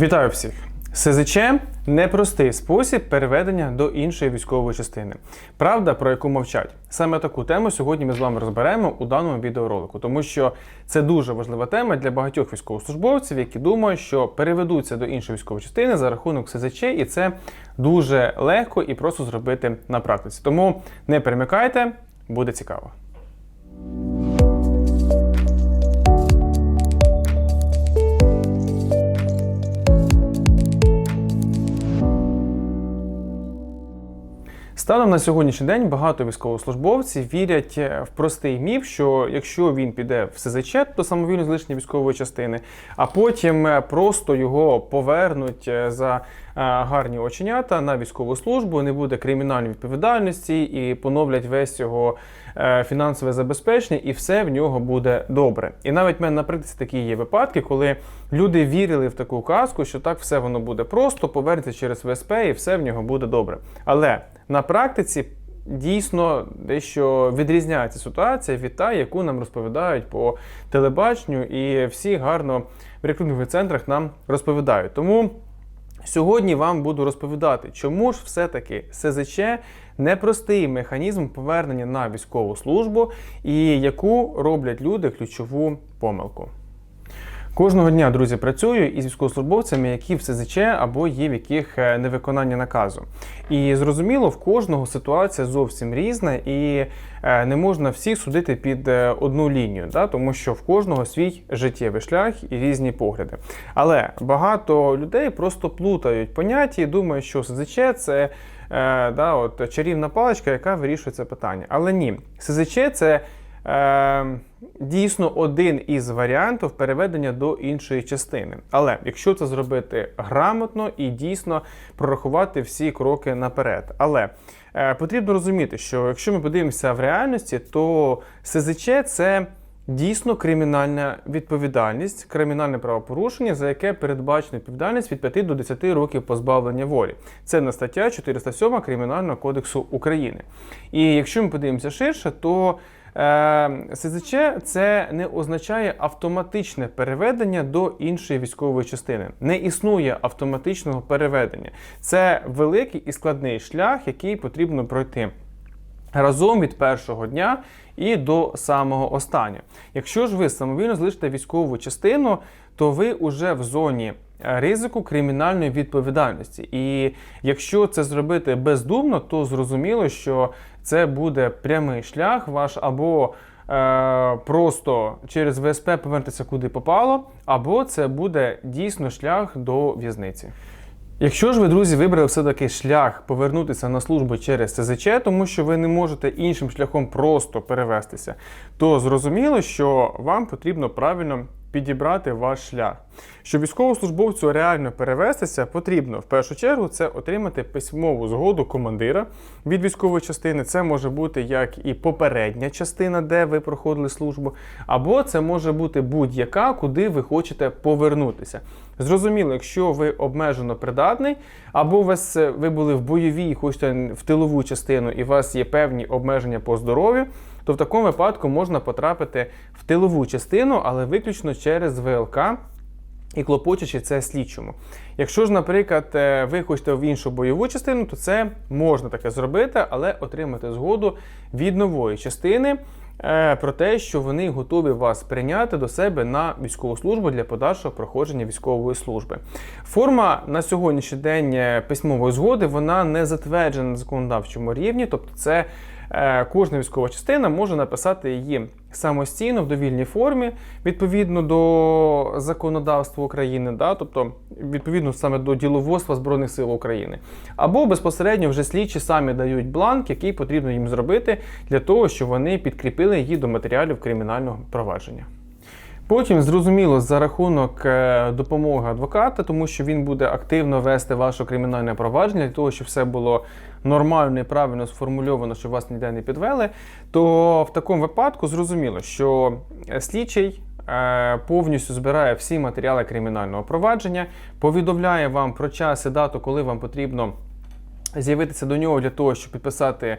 Вітаю всіх! СЗЧ непростий спосіб переведення до іншої військової частини. Правда, про яку мовчать. Саме таку тему сьогодні ми з вами розберемо у даному відеоролику, тому що це дуже важлива тема для багатьох військовослужбовців, які думають, що переведуться до іншої військової частини за рахунок СЗЧ, і це дуже легко і просто зробити на практиці. Тому не перемикайте, буде цікаво. Станом на сьогоднішній день багато військовослужбовців вірять е, в простий міф, що якщо він піде в СЗЧ до самовільно залишення військової частини, а потім е, просто його повернуть е, за гарні оченята на військову службу, не буде кримінальної відповідальності і поновлять весь його фінансове забезпечення, і все в нього буде добре. І навіть в мене на такі є випадки, коли люди вірили в таку казку, що так все воно буде просто, повернеться через ВСП і все в нього буде добре. Але на практиці дійсно дещо відрізняється ситуація від та, яку нам розповідають по телебаченню, і всі гарно в рекрутингових центрах нам розповідають. Тому сьогодні вам буду розповідати, чому ж все-таки СЗЧ непростий механізм повернення на військову службу і яку роблять люди ключову помилку. Кожного дня, друзі, працюю із військовослужбовцями, які в СЗЧ або є в яких е, невиконання наказу. І зрозуміло, в кожного ситуація зовсім різна, і е, не можна всіх судити під е, одну лінію, да? тому що в кожного свій життєвий шлях і різні погляди. Але багато людей просто плутають поняття і думають, що СЗЧ це да, от, чарівна паличка, яка вирішує це питання. Але ні, СЗЧ це. Е, дійсно один із варіантів переведення до іншої частини. Але якщо це зробити грамотно і дійсно прорахувати всі кроки наперед. Але е, потрібно розуміти, що якщо ми подивимося в реальності, то СЗЧ це. Дійсно кримінальна відповідальність, кримінальне правопорушення, за яке передбачена відповідальність від 5 до 10 років позбавлення волі. Це на стаття 407 Кримінального кодексу України. І якщо ми подивимося ширше, то СЗЧ це не означає автоматичне переведення до іншої військової частини. Не існує автоматичного переведення. Це великий і складний шлях, який потрібно пройти. Разом від першого дня і до самого останнього. Якщо ж ви самовільно залишите військову частину, то ви вже в зоні ризику кримінальної відповідальності. І якщо це зробити бездумно, то зрозуміло, що це буде прямий шлях ваш або е, просто через ВСП повернутися куди попало, або це буде дійсно шлях до в'язниці. Якщо ж ви, друзі, вибрали все-таки шлях повернутися на службу через СЗЧ, тому що ви не можете іншим шляхом просто перевестися, то зрозуміло, що вам потрібно правильно підібрати ваш шлях. Щоб військовослужбовцю реально перевестися, потрібно в першу чергу це отримати письмову згоду командира від військової частини. Це може бути як і попередня частина, де ви проходили службу, або це може бути будь-яка, куди ви хочете повернутися. Зрозуміло, якщо ви обмежено придатний, або вас е, ви були в бойовій, хочете в тилову частину, і у вас є певні обмеження по здоров'ю, то в такому випадку можна потрапити в тилову частину, але виключно через ВЛК. І клопочучи це слідчому. Якщо ж, наприклад, е, ви хочете в іншу бойову частину, то це можна таке зробити, але отримати згоду від нової частини е, про те, що вони готові вас прийняти до себе на військову службу для подальшого проходження військової служби. Форма на сьогоднішній день е, письмової згоди вона не затверджена на законодавчому рівні, тобто це. Кожна військова частина може написати її самостійно в довільній формі відповідно до законодавства України, да, тобто відповідно саме до діловодства Збройних сил України, або безпосередньо вже слідчі самі дають бланк, який потрібно їм зробити для того, щоб вони підкріпили її до матеріалів кримінального провадження. Потім, зрозуміло, за рахунок е, допомоги адвоката, тому що він буде активно вести ваше кримінальне провадження для того, щоб все було нормально і правильно сформульовано, щоб вас ніде не підвели. То в такому випадку зрозуміло, що слідчий. Е, повністю збирає всі матеріали кримінального провадження, повідомляє вам про час і дату, коли вам потрібно з'явитися до нього для того, щоб підписати е,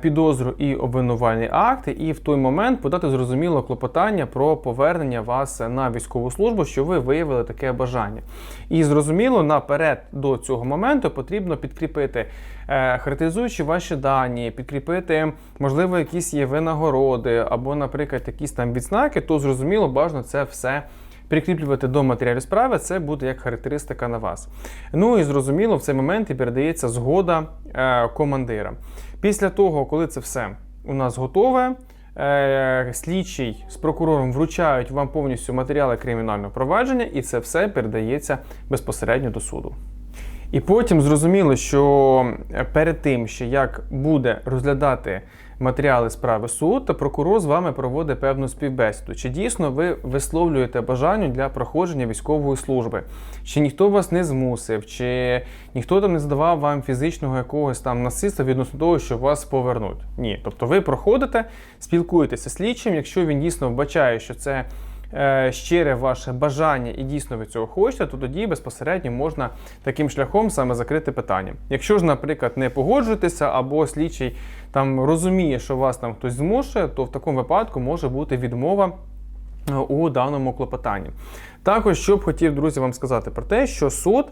підозру і обвинувальний акт, і в той момент подати зрозуміло клопотання про повернення вас на військову службу, що ви виявили таке бажання. І зрозуміло, наперед до цього моменту потрібно підкріпити, е, характеризуючи ваші дані, підкріпити, можливо, якісь є винагороди або, наприклад, якісь там відзнаки, то зрозуміло, бажано це все прикріплювати до матеріалів справи, це буде як характеристика на вас. Ну і зрозуміло, в цей момент і передається згода е, командира. Після того, коли це все у нас готове. е, Слідчий з прокурором вручають вам повністю матеріали кримінального провадження, і це все передається безпосередньо до суду. І потім зрозуміло, що перед тим, ще як буде розглядати матеріали справи суд, прокурор з вами проводить певну співбесіду. Чи дійсно ви висловлюєте бажання для проходження військової служби? Чи ніхто вас не змусив, чи ніхто там не задавав вам фізичного якогось там насильства відносно того, що вас повернуть? Ні. Тобто ви проходите, спілкуєтеся з слідчим, якщо він дійсно вбачає, що це е, щире ваше бажання і дійсно ви цього хочете, то тоді безпосередньо можна таким шляхом саме закрити питання. Якщо ж, наприклад, не погоджуєтеся або слідчий там розуміє, що вас там хтось змушує, то в такому випадку може бути відмова е, у даному клопотанні. Також що б хотів, друзі, вам сказати про те, що суд.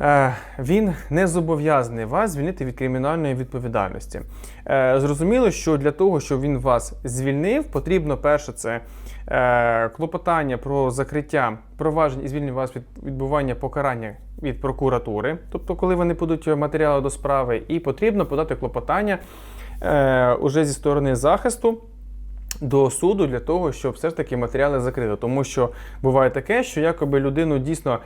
Е, Він не зобов'язаний вас звільнити від кримінальної відповідальності. Е, Зрозуміло, що для того, щоб він вас звільнив, потрібно перше це е, клопотання про закриття проваджень і звільнення вас від відбування покарання від прокуратури, тобто коли вони подуть матеріали до справи, і потрібно подати клопотання уже зі сторони захисту. До суду для того, щоб все ж таки матеріали закрити. Тому що буває таке, що якоби людину дійсно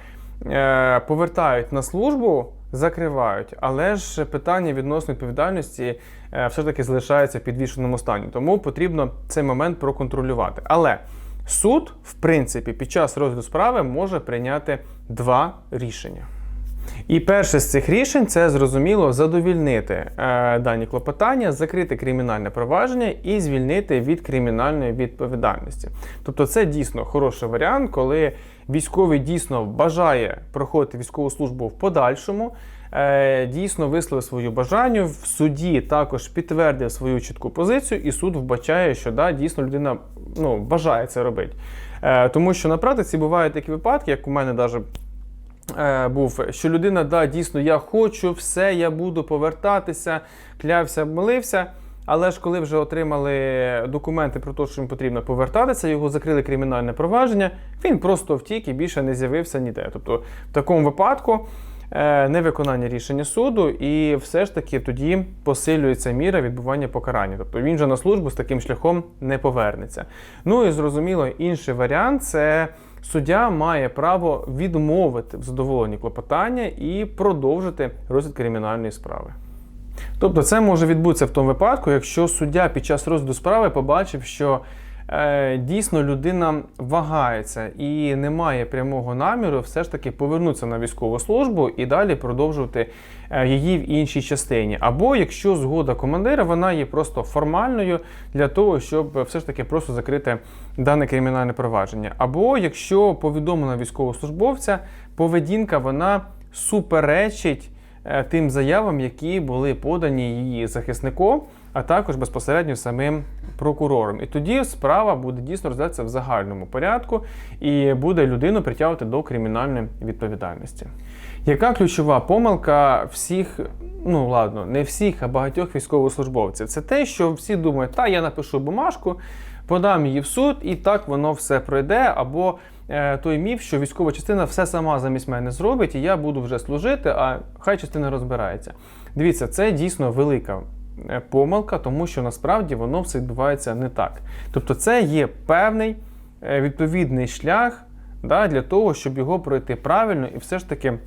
повертають на службу, закривають, але ж питання відносно відповідальності е, все ж таки залишається в підвішеному стані. Тому потрібно цей момент проконтролювати. Але суд, в принципі, під час розгляду справи може прийняти два рішення. І перше з цих рішень це зрозуміло задовільнити е, дані клопотання, закрити кримінальне провадження і звільнити від кримінальної відповідальності. Тобто, це дійсно хороший варіант, коли військовий дійсно бажає проходити військову службу в подальшому. е, Дійсно висловив свою бажання в суді також підтвердив свою чітку позицію, і суд вбачає, що да, дійсно людина ну, бажає це робити. Е, Тому що на практиці бувають такі випадки, як у мене навіть е, був, що людина, да, дійсно, я хочу все, я буду повертатися, клявся, молився. Але ж коли вже отримали документи про те, що їм потрібно повертатися, його закрили кримінальне провадження, він просто втік і більше не з'явився ніде. Тобто, в такому випадку е, невиконання рішення суду, і все ж таки тоді посилюється міра відбування покарання. Тобто він же на службу з таким шляхом не повернеться. Ну і зрозуміло, інший варіант це. Суддя має право відмовити в задоволенні клопотання і продовжити розгляд кримінальної справи. Тобто це може відбутися в тому випадку, якщо суддя під час розгляду справи побачив, що дійсно людина вагається і не має прямого наміру все ж таки повернутися на військову службу і далі продовжувати е, її в іншій частині. Або якщо згода командира, вона є просто формальною для того, щоб все ж таки просто закрити дане кримінальне провадження. Або якщо повідомлена військовослужбовця, поведінка вона суперечить е, тим заявам, які були подані її захисником, а також безпосередньо самим прокурором. І тоді справа буде дійсно розглядатися в загальному порядку і буде людину притягувати до кримінальної відповідальності. Яка ключова помилка всіх, ну ладно, не всіх, а багатьох військовослужбовців? Це те, що всі думають, та я напишу бумажку, подам її в суд, і так воно все пройде. Або е, той міф, що військова частина все сама замість мене зробить, і я буду вже служити, а хай частина розбирається. Дивіться, це дійсно велика е, помилка, тому що насправді воно все відбувається не так. Тобто, це є певний е, відповідний шлях да, для того, щоб його пройти правильно і все ж таки.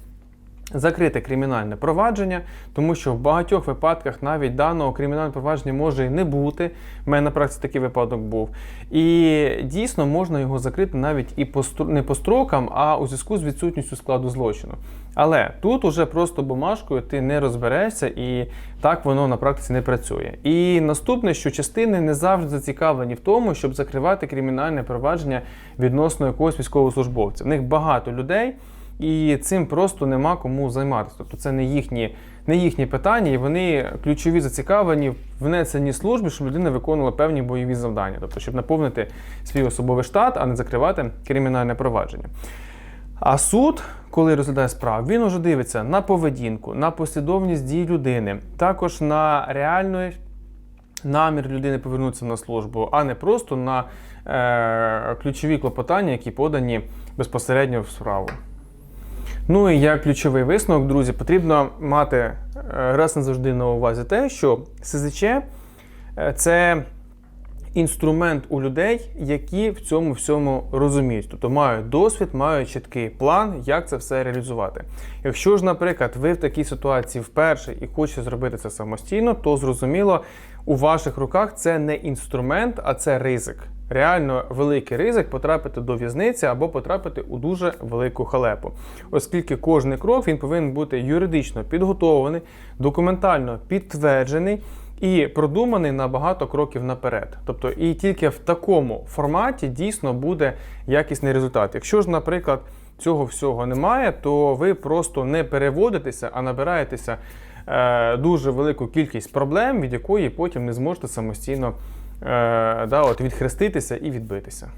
Закрите кримінальне провадження, тому що в багатьох випадках навіть даного кримінального провадження може і не бути. У мене на практиці такий випадок був. І дійсно можна його закрити навіть і по не по строкам, а у зв'язку з відсутністю складу злочину. Але тут уже просто бумажкою ти не розберешся, і так воно на практиці не працює. І наступне, що частини не завжди зацікавлені в тому, щоб закривати кримінальне провадження відносно якогось військовослужбовця. В них багато людей. І цим просто нема кому займатися. Тобто це не їхні не їхні питання, і вони ключові зацікавлені в внесенні служби, щоб людина виконувала певні бойові завдання, тобто щоб наповнити свій особовий штат, а не закривати кримінальне провадження. А суд, коли розглядає справу, він уже дивиться на поведінку, на послідовність дій людини, також на реальний намір людини повернутися на службу, а не просто на е, ключові клопотання, які подані безпосередньо в справу. Ну і як ключовий висновок, друзі, потрібно мати е, раз назавжди на увазі те, що СЗЧ е, це інструмент у людей, які в цьому всьому розуміють, тобто мають досвід, мають чіткий план, як це все реалізувати. Якщо ж, наприклад, ви в такій ситуації вперше і хочете зробити це самостійно, то зрозуміло, у ваших руках це не інструмент, а це ризик. Реально великий ризик потрапити до в'язниці або потрапити у дуже велику халепу, оскільки кожний крок він повинен бути юридично підготовлений, документально підтверджений і продуманий на багато кроків наперед. Тобто, і тільки в такому форматі дійсно буде якісний результат. Якщо ж, наприклад, цього всього немає, то ви просто не переводитеся, а набираєтеся е, дуже велику кількість проблем, від якої потім не зможете самостійно да, от відхреститися і відбитися.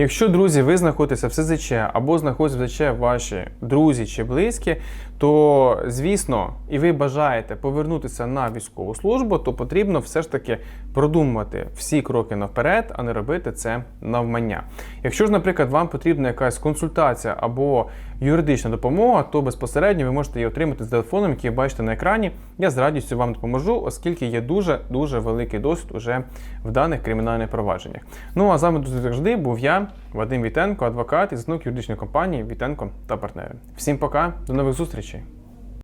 Якщо, друзі, ви знаходитеся в СЗЧ або знаходяться в СЗЧ ваші друзі чи близькі, то звісно, і ви бажаєте повернутися на військову службу, то потрібно все ж таки продумувати всі кроки наперед, а не робити це навмання. Якщо ж, наприклад, вам потрібна якась консультація або юридична допомога, то безпосередньо ви можете її отримати з телефоном, який ви бачите на екрані. Я з радістю вам допоможу, оскільки є дуже дуже великий досвід уже в даних кримінальних провадженнях. Ну а з вами завжди був я, Вадим Вітенко, адвокат і засновник юридичної компанії Вітенко та партнери. Всім пока, до нових зустрічей!